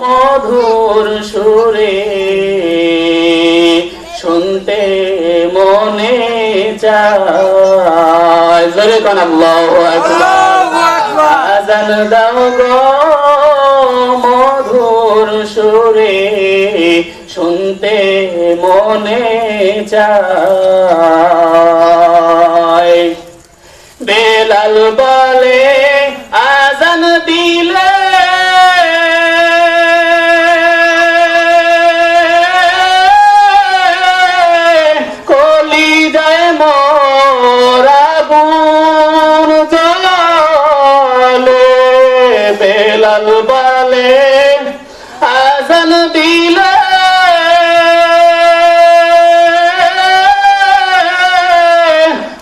মধুর সুরে শুনতে মনে চায়। জোরে কোন আল্লাহু আকবার। আজান দাও গো মধুর সুরে শুনতে মনে চায়। বেলাল বলে বেলাল বলে আজান দিলে।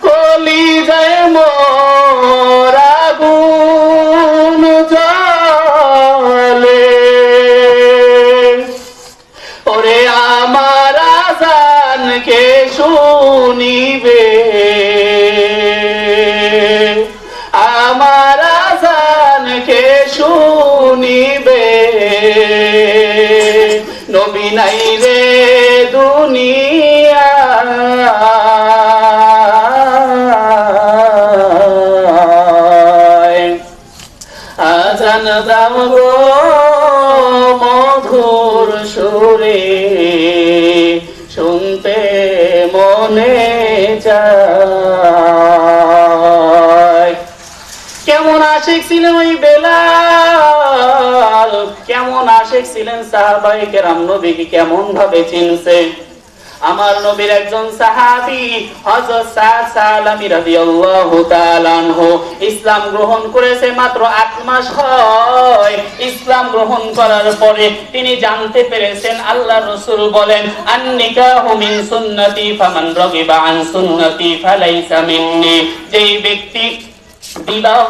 কলি যায় মোরা গুণ জলে ওরে আমার শুনিবে? আমার শুনিবে। নবী নাই রে দুনিয়া। আজান দাও গো মধুর সুরে। শুনতে মনে চায়। কেমন আশেক ছিল ওই বেলাল কেমন আশেক ছিলেন সাহাবাই কেরাম? নবীকে কেমন ভাবে চিনছে? আমার নবীর একজন সাহাবী, হযরত সাদ সালামি রাদিয়াল্লাহু তাআলা আনহু, ইসলাম গ্রহণ করেছে মাত্র 8 মাস হয়। ইসলাম গ্রহণ করার পরে তিনি জানতে পেরেছেন, আল্লাহ রাসূল বলেন, আন-নিকাহু মিন সুন্নতি ফামান রাগিবা আন সুন্নতি ফালাইসা মিন্নি। যেই ব্যক্তি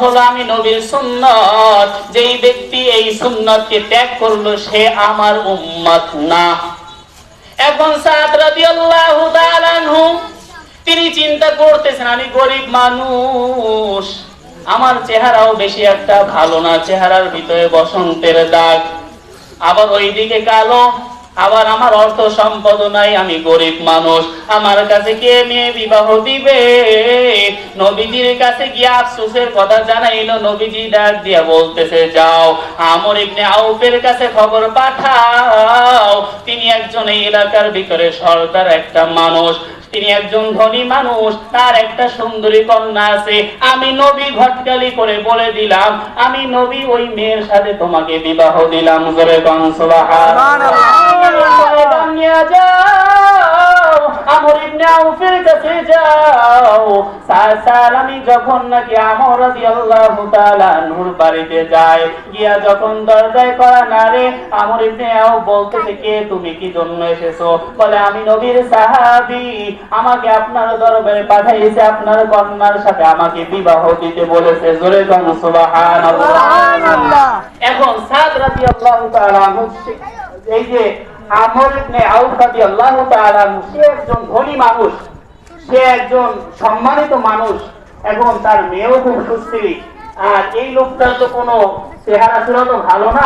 হলো আমি নবীর সুন্নত। যেই ব্যক্তি এই সুন্নতকে ত্যাগ করল, সে আমার উম্মত না। এখন সাদ তিনি চিন্তা করতেছেন, আমি গরিব মানুষ। আমার চেহারাও বেশি একটা ভালো না, চেহারার ভিতরে বসন্তের দাগ। আবার ওইদিকে কালো। আবার আমার অর্থ সম্পদ নাই, আমি গরিব মানুষ। আমার কাছে কে মেয়ে বিবাহ দিবে? নবীজির কাছে গিয়ে আফসোসের কথা জানাইলো, নবীজি ডাক দিয়া বলতেছে, যাও। আমর ইবনে আউফের কাছে খবর পাঠাও। তিনি একজন এলাকার ভিতরে সর্দার একটা মানুষ। তিনি একজন ধনী মানুষ, তার একটা সুন্দরী কন্যা আছে। আমি নবী ঘটকালি করে বলে দিলাম, আমি নবী ওই মেয়ের সাথে তোমাকে বিবাহ দিলাম। জোরে কন কাছে যাও। সাল আমি যখন নাকি আমর রাদিয়াল্লাহু তাআলা নূর বাড়িতে যায় গিয়া যখন দরজায় করা নারে আমর ইবনে আউফ বলতেছে কে তুমি কি জন্য এসেছ? বলে আমি নবীর সাহাবী। আমাকে আপনার দরবারে পাঠাইছে আপনার কন্যার সাথে আমাকে বিবাহ দিতে বলেছে। জোরে জন সুবহানাল্লাহ। এখন সাদ রাদিয়াল্লাহু তাআলা এই যে আমর ইবনে আউফ রাদিয়াল্লাহু তাআলা সে একজন ধনী মানুষ। সে একজন সম্মানিত মানুষ এবং তার মেয়েও খুব সুস্থির। আর এই লোকটার তো কোনো চেহারা ছিল তো ভালো না